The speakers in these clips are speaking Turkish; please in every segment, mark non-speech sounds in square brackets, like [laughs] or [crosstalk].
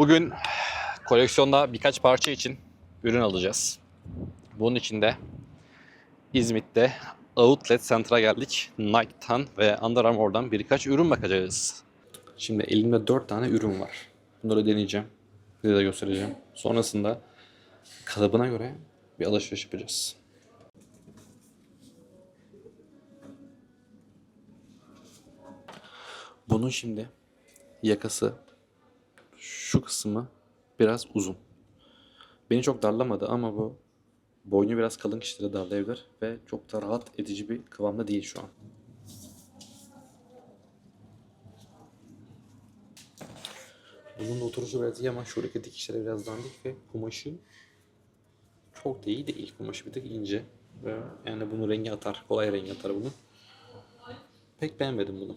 Bugün koleksiyonda birkaç parça için ürün alacağız. Bunun için de İzmit'te Outlet Center'a geldik. Nike'tan ve Under Armour'dan birkaç ürün bakacağız. Şimdi elimde 4 tane ürün var. Bunları deneyeceğim. Size de göstereceğim. Sonrasında kalıbına göre bir alışveriş yapacağız. Bunun şimdi yakası şu kısmı biraz uzun. Beni çok darlamadı ama bu boynu biraz kalın kişilere darlayabilir ve çok da rahat edici bir kıvamda değil şu an. Bunun oturuşu biraz iyi ama şuradaki dikişleri biraz dandik ve kumaşı çok da iyi değil. Kumaşı bir tık ince yani bunu rengi atar. Kolay rengi atar bunu. Pek beğenmedim bunu.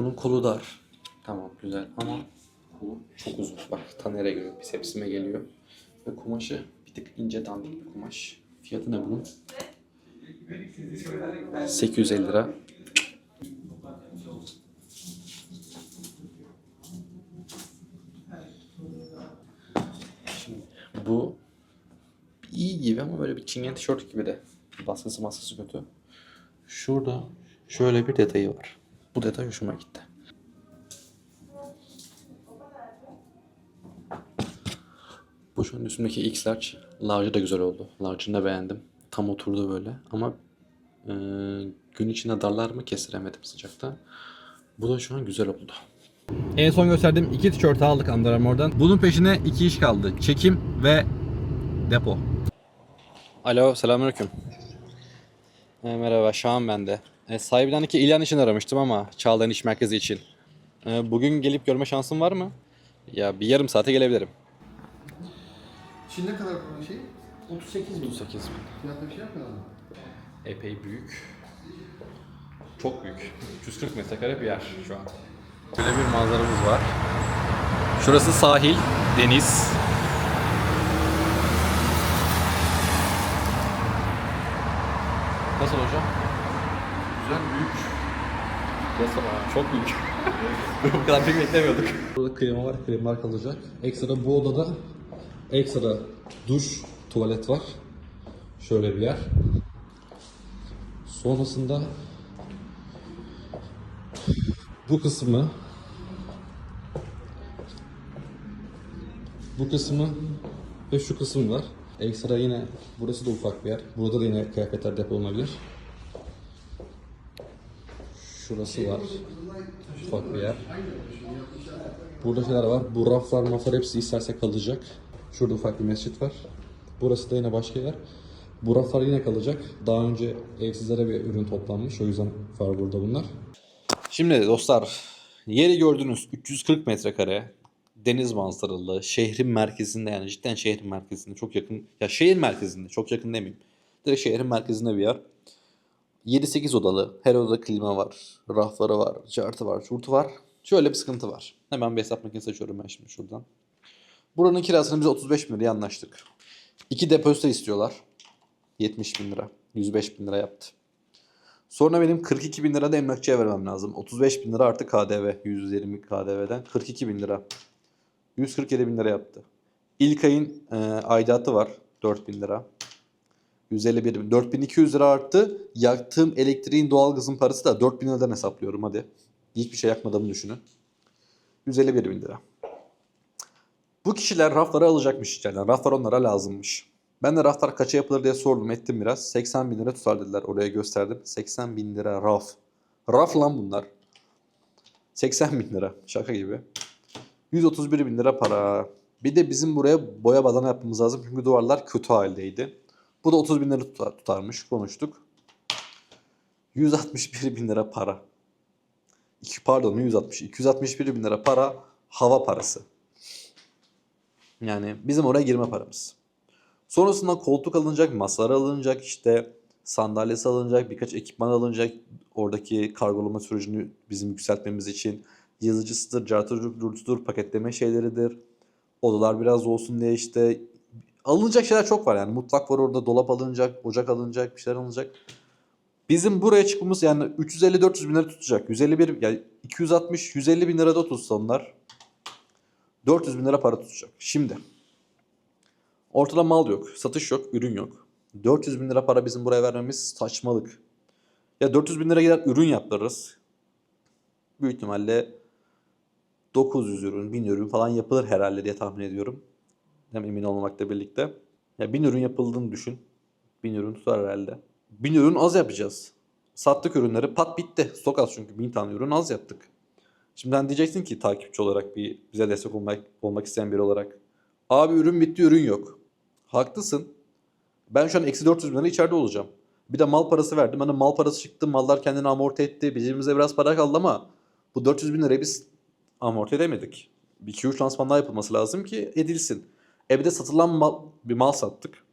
Bunun kolu dar. Tamam güzel ama kolu çok uzun. Bak tanere geliyor, bisepsime geliyor. Ve kumaşı bir tık ince dandik bir kumaş. Fiyatı ne bunun? 850 lira. Şimdi bu iyi gibi ama böyle bir çingen tişört gibi de. Baskısı maskısı kötü. Şurada şöyle bir detayı var. Bu detay hoşuma gitti. Bu şu an üstümdeki X large. Large'ı da güzel oldu. Large'ını da beğendim. Tam oturdu böyle ama e, gün içinde darlar mı kestiremedim sıcakta. Bu da şu an güzel oldu. En son gösterdiğim iki tişörtü aldık Under Armour'dan. Bunun peşine iki iş kaldı. Çekim ve depo. Alo, selamünaleyküm. E, merhaba, Şahan ben de. E, sahibiden iki ilan için aramıştım ama Çağlayan İş Merkezi için. E, bugün gelip görme şansın var mı? Ya bir yarım saate gelebilirim. Şimdi ne kadar bu şey? 38 bin. 38 bin. Fiyatta bir şey yapmıyorlar mı? Epey büyük. Çok büyük. 340 metrekare bir yer şu an. Böyle bir manzaramız var. Şurası sahil, deniz. Nasıl hocam? Güzel, büyük. Nasıl? Çok büyük. [laughs] Bu kadar büyük beklemiyorduk. Burada klima var, klimalar kalacak. Ekstra bu odada ekstra duş, tuvalet var. Şöyle bir yer. Sonrasında bu kısmı bu kısmı ve şu kısım var. Ekstra yine burası da ufak bir yer. Burada da yine kıyafetler depolanabilir. Şurası var. Ufak bir yer. Burada şeyler var. Bu raflar, maflar hepsi isterse kalacak. Şurada ufak bir mescit var. Burası da yine başka yer. Bu raflar yine kalacak. Daha önce evsizlere bir ürün toplanmış. O yüzden var burada bunlar. Şimdi dostlar, yeri gördünüz 340 metrekare deniz manzaralı, şehrin merkezinde yani cidden şehrin merkezinde çok yakın. Ya şehir merkezinde çok yakın demeyeyim. Direkt şehrin merkezinde bir yer. 7-8 odalı, her odada klima var, rafları var, cartı var, çurtu var. Şöyle bir sıkıntı var. Hemen bir hesap makinesi açıyorum ben şimdi şuradan. Buranın kirasını biz 35 bin liraya anlaştık. İki depozito istiyorlar. 70 bin lira. 105 bin lira yaptı. Sonra benim 42 bin lira da emlakçıya vermem lazım. 35 bin lira artı KDV. 120 KDV'den 42 bin lira. 147 bin lira yaptı. İlk ayın e, aidatı var. 4 bin lira. 151 bin. 4200 lira arttı. Yaktığım elektriğin doğalgazın parası da 4 bin liradan hesaplıyorum hadi. Hiçbir şey yakmadığımı düşünün. 151 bin lira. Bu kişiler rafları alacakmış yani. Raflar onlara lazımmış. Ben de raflar kaça yapılır diye sordum ettim biraz. 80 bin lira tutar dediler oraya gösterdim. 80 bin lira raf. Raf lan bunlar. 80 bin lira şaka gibi. 131 bin lira para. Bir de bizim buraya boya badana yapmamız lazım çünkü duvarlar kötü haldeydi. Bu da 30 bin lira tutar, tutarmış konuştuk. 161 bin lira para. İki, pardon 160. 261 bin lira para hava parası. Yani bizim oraya girme paramız. Sonrasında koltuk alınacak, masalar alınacak, işte sandalyesi alınacak, birkaç ekipman alınacak. Oradaki kargolama sürecini bizim yükseltmemiz için yazıcısıdır, cartırcıdır, paketleme şeyleridir. Odalar biraz olsun diye işte alınacak şeyler çok var yani. Mutfak var orada, dolap alınacak, ocak alınacak, bir şeyler alınacak. Bizim buraya çıkmamız yani 350-400 bin lira tutacak. 151 yani 260-150 bin lirada tutsa onlar 400 bin lira para tutacak. Şimdi ortada mal yok, satış yok, ürün yok. 400 bin lira para bizim buraya vermemiz saçmalık. Ya 400 bin lira gider ürün yaptırırız. Büyük ihtimalle 900 ürün, 1000 ürün falan yapılır herhalde diye tahmin ediyorum. Hem emin olmamakla birlikte. Ya 1000 ürün yapıldığını düşün. 1000 ürün tutar herhalde. 1000 ürün az yapacağız. Sattık ürünleri pat bitti. Stok az çünkü 1000 tane ürün az yaptık. Şimdi sen diyeceksin ki takipçi olarak bir bize destek olmak, olmak isteyen biri olarak. Abi ürün bitti ürün yok. Haklısın. Ben şu an eksi 400 bin lira içeride olacağım. Bir de mal parası verdim. Hani mal parası çıktı. Mallar kendini amorti etti. Bizimize biraz para kaldı ama bu 400 bin lirayı biz amorti edemedik. Bir 2-3 lansman daha yapılması lazım ki edilsin. E bir de satılan mal, bir mal sattık.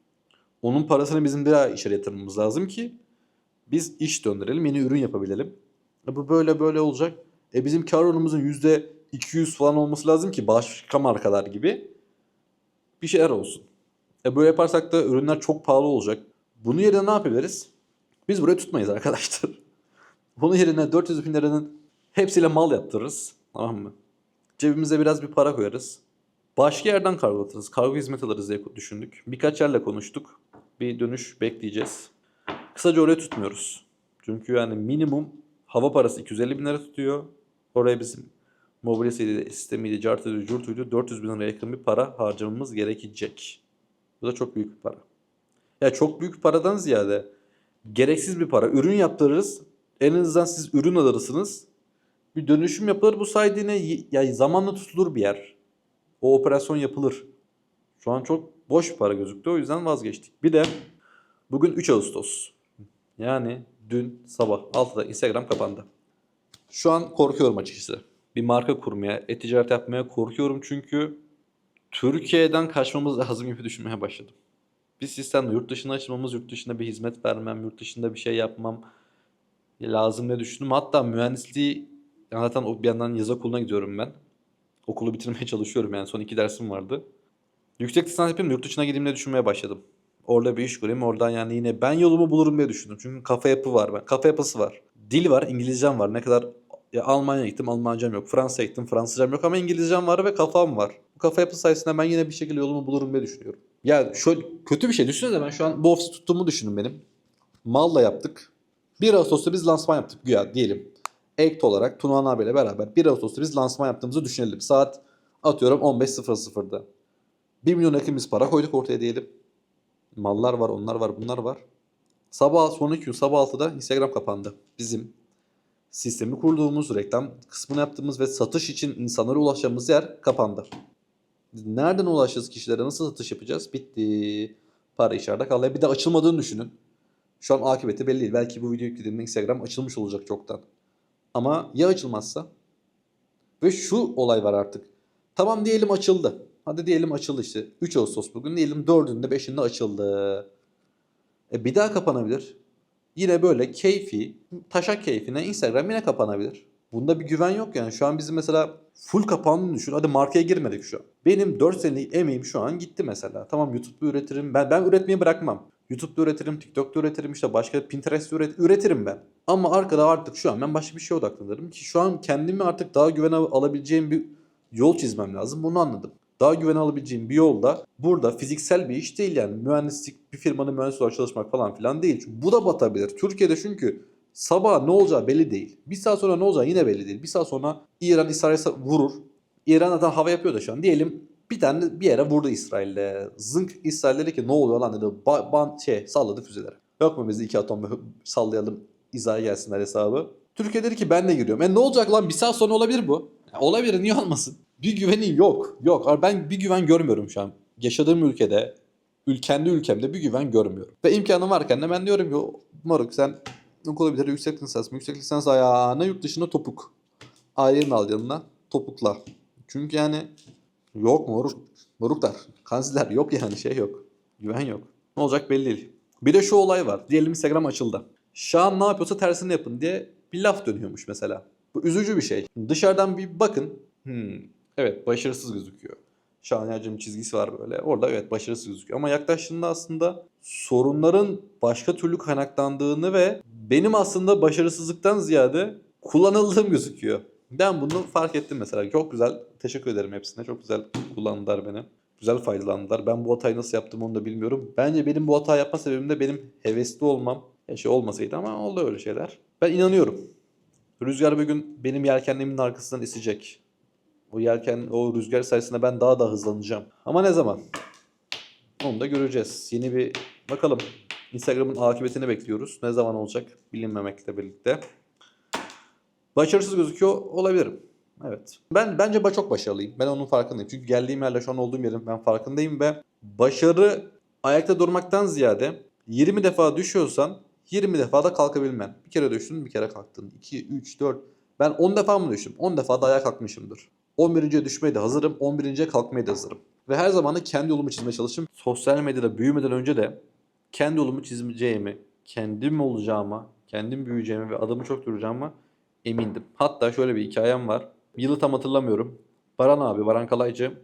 Onun parasını bizim bir daha içeri yatırmamız lazım ki biz iş döndürelim, yeni ürün yapabilelim. E bu böyle böyle olacak. E bizim kar oranımızın %200 falan olması lazım ki başka markalar gibi bir şeyler olsun. E böyle yaparsak da ürünler çok pahalı olacak. Bunun yerine ne yapabiliriz? Biz burayı tutmayız arkadaşlar. [laughs] Bunun yerine 400 bin liranın hepsiyle mal yaptırırız. Tamam mı? Cebimize biraz bir para koyarız. Başka yerden kargolatırız. Kargo hizmet alırız diye düşündük. Birkaç yerle konuştuk. Bir dönüş bekleyeceğiz. Kısaca oraya tutmuyoruz. Çünkü yani minimum hava parası 250 bin lira tutuyor. Oraya bizim mobilyasıydı, sistemiydi, cartıydı, curtuydu 400 bin liraya yakın bir para harcamamız gerekecek. Bu da çok büyük bir para. Ya çok büyük paradan ziyade gereksiz bir para. Ürün yaptırırız. En azından siz ürün alırsınız. Bir dönüşüm yapılır. Bu sayede yine ya zamanla tutulur bir yer. O operasyon yapılır. Şu an çok boş para gözüktü. O yüzden vazgeçtik. Bir de bugün 3 Ağustos. Yani dün sabah 6'da Instagram kapandı. Şu an korkuyorum açıkçası. Bir marka kurmaya, e-ticaret yapmaya korkuyorum çünkü Türkiye'den kaçmamız lazım gibi düşünmeye başladım. Bir sistemle yurt dışına açılmamız, yurt dışında bir hizmet vermem, yurt dışında bir şey yapmam lazım diye düşündüm. Hatta mühendisliği yani zaten bir yandan yaz okuluna gidiyorum ben. Okulu bitirmeye [laughs] çalışıyorum yani son iki dersim vardı. Yüksek lisans yapayım yurt dışına gideyim diye düşünmeye başladım. Orada bir iş kurayım oradan yani yine ben yolumu bulurum diye düşündüm. Çünkü kafa yapı var ben. Kafa yapısı var. Dil var, İngilizcem var. Ne kadar ya Almanya'ya gittim, Almancam yok. Fransa'ya gittim, Fransızcam yok ama İngilizcem var ve kafam var. Bu kafa yapısı sayesinde ben yine bir şekilde yolumu bulurum diye düşünüyorum. Ya şöyle kötü bir şey düşünsene ben şu an bu ofisi tuttuğumu düşünün benim. Malla yaptık. 1 Ağustos'ta biz lansman yaptık güya diyelim. Act olarak Tunahan abiyle beraber 1 Ağustos'ta biz lansman yaptığımızı düşünelim. Saat atıyorum 15.00'da. 1 milyon yakın biz para koyduk ortaya diyelim. Mallar var, onlar var, bunlar var. Sabah sonraki gün sabah 6'da Instagram kapandı. Bizim sistemi kurduğumuz, reklam kısmını yaptığımız ve satış için insanlara ulaşacağımız yer kapandı. Nereden ulaşacağız kişilere? Nasıl satış yapacağız? Bitti. Para içeride kaldı. Bir de açılmadığını düşünün. Şu an akıbeti belli değil. Belki bu videoyu yüklediğimde Instagram açılmış olacak çoktan. Ama ya açılmazsa? Ve şu olay var artık. Tamam diyelim açıldı. Hadi diyelim açıldı işte. 3 Ağustos bugün. Diyelim 4'ünde 5'inde açıldı. E bir daha kapanabilir. Yine böyle keyfi, taşak keyfine Instagram yine kapanabilir. Bunda bir güven yok yani. Şu an bizim mesela full kapandığını düşün. Hadi markaya girmedik şu an. Benim 4 senelik emeğim şu an gitti mesela. Tamam YouTube'da üretirim. Ben, ben üretmeyi bırakmam. YouTube'da üretirim, TikTok'ta üretirim, işte başka Pinterest'te üret, üretirim ben. Ama arkada artık şu an ben başka bir şeye odaklanırım ki şu an kendimi artık daha güvene alabileceğim bir yol çizmem lazım. Bunu anladım. Daha güvene alabileceğim bir yolda burada fiziksel bir iş değil yani mühendislik bir firmanın mühendis olarak çalışmak falan filan değil. Çünkü bu da batabilir. Türkiye'de çünkü sabah ne olacağı belli değil. Bir saat sonra ne olacağı yine belli değil. Bir saat sonra İran İsrail'e vurur. İran zaten hava yapıyor da şu an. Diyelim bir tane bir yere vurdu İsrail'le. Zınk İsrail dedi ki ne oluyor lan dedi. Ba- ban şey salladı füzeleri. Yok mu biz iki atom sallayalım izaya gelsinler hesabı. Türkiye dedi ki ben de giriyorum. E ne olacak lan bir saat sonra olabilir bu. Ya olabilir niye olmasın? Bir güveni yok. Yok ben bir güven görmüyorum şu an. Yaşadığım ülkede, ül kendi ülkemde bir güven görmüyorum. Ve imkanım varken de ben diyorum ki moruk sen okula bitir yüksek lisans mı? Yüksek lisans ayağına yurt dışında topuk. Aileni al yanına topukla. Çünkü yani yok moruk. Moruklar, kanziler yok yani şey yok. Güven yok. Ne olacak belli değil. Bir de şu olay var. Diyelim Instagram açıldı. Şahan ne yapıyorsa tersini yapın diye bir laf dönüyormuş mesela. Bu üzücü bir şey. Dışarıdan bir bakın. Hmm, evet başarısız gözüküyor. Şahinacı'nın çizgisi var böyle. Orada evet başarısız gözüküyor. Ama yaklaştığında aslında sorunların başka türlü kaynaklandığını ve benim aslında başarısızlıktan ziyade kullanıldığım gözüküyor. Ben bunu fark ettim mesela. Çok güzel. Teşekkür ederim hepsine. Çok güzel kullandılar beni. Güzel faydalandılar. Ben bu hatayı nasıl yaptım onu da bilmiyorum. Bence benim bu hata yapma sebebim de benim hevesli olmam. Ya şey olmasaydı ama oldu öyle şeyler. Ben inanıyorum. Rüzgar bir gün benim yelkenlerimin arkasından esecek. O yelken, o rüzgar sayesinde ben daha da hızlanacağım. Ama ne zaman? Onu da göreceğiz. Yeni bir bakalım. Instagram'ın akıbetini bekliyoruz. Ne zaman olacak bilinmemekle birlikte. Başarısız gözüküyor olabilirim. Evet. Ben bence çok başarılıyım. Ben onun farkındayım. Çünkü geldiğim yerle şu an olduğum yerin ben farkındayım ve başarı ayakta durmaktan ziyade 20 defa düşüyorsan 20 defa da kalkabilmen. Bir kere düştün, bir kere kalktın. 2, 3, 4. Ben 10 defa mı düştüm? 10 defa da ayağa kalkmışımdır. 11.ye düşmeye de hazırım, 11.ye kalkmaya da hazırım. Ve her zaman da kendi yolumu çizmeye çalıştım. Sosyal medyada büyümeden önce de kendi yolumu çizeceğimi, kendim olacağıma, kendim büyüyeceğime ve adımı çok duracağıma emindim. Hatta şöyle bir hikayem var. Yılı tam hatırlamıyorum. Baran abi, Baran Kalaycı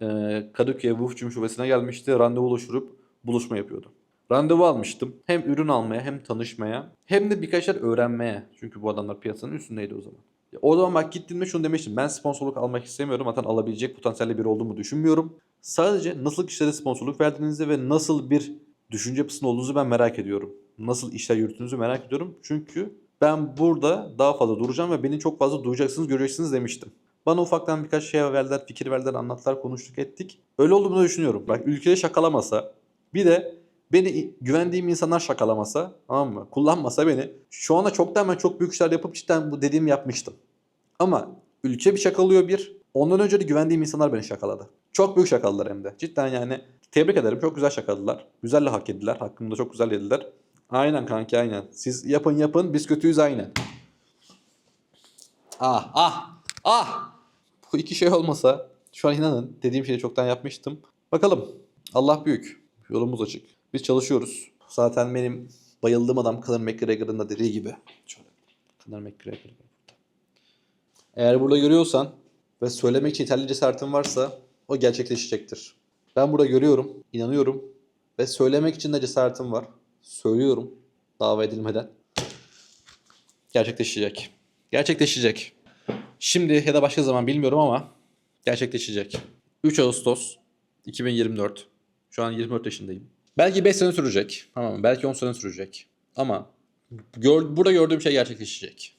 eee Kadıköy Vufçum şubesine gelmişti. Randevu oluşturup buluşma yapıyordu. Randevu almıştım. Hem ürün almaya hem tanışmaya hem de birkaç yer öğrenmeye. Çünkü bu adamlar piyasanın üstündeydi o zaman. O zaman bak gittiğimde şunu demiştim. Ben sponsorluk almak istemiyorum. Zaten alabilecek potansiyelli biri olduğumu düşünmüyorum. Sadece nasıl kişilere sponsorluk verdiğinizi ve nasıl bir düşünce yapısında olduğunuzu ben merak ediyorum. Nasıl işler yürüttüğünüzü merak ediyorum. Çünkü ben burada daha fazla duracağım ve beni çok fazla duyacaksınız, göreceksiniz demiştim. Bana ufaktan birkaç şey verdiler, fikir verdiler, anlattılar, konuştuk, ettik. Öyle olduğunu düşünüyorum. Bak ülkede şakalamasa, bir de beni güvendiğim insanlar şakalamasa, tamam mı? Kullanmasa beni, şu anda çoktan ben çok büyük işler yapıp cidden bu dediğimi yapmıştım. Ama ülke bir şakalıyor bir. Ondan önce de güvendiğim insanlar beni şakaladı. Çok büyük şakaladılar hem de. Cidden yani tebrik ederim. Çok güzel şakaladılar. Güzel de hak ettiler. Hakkımda çok güzel yediler. Aynen kanki aynen. Siz yapın yapın biz kötüyüz aynen. Ah ah ah. Bu iki şey olmasa şu an inanın dediğim şeyi çoktan yapmıştım. Bakalım. Allah büyük. Yolumuz açık. Biz çalışıyoruz. Zaten benim bayıldığım adam Conor McGregor'ın da dediği gibi. Şöyle. Conor McGregor. Eğer burada görüyorsan ve söylemek için yeterli cesaretin varsa o gerçekleşecektir. Ben burada görüyorum, inanıyorum ve söylemek için de cesaretim var. Söylüyorum dava edilmeden. Gerçekleşecek. Gerçekleşecek. Şimdi ya da başka zaman bilmiyorum ama gerçekleşecek. 3 Ağustos 2024. Şu an 24 yaşındayım. Belki 5 sene sürecek. Tamam mı? Belki 10 sene sürecek. Ama gör, burada gördüğüm şey gerçekleşecek.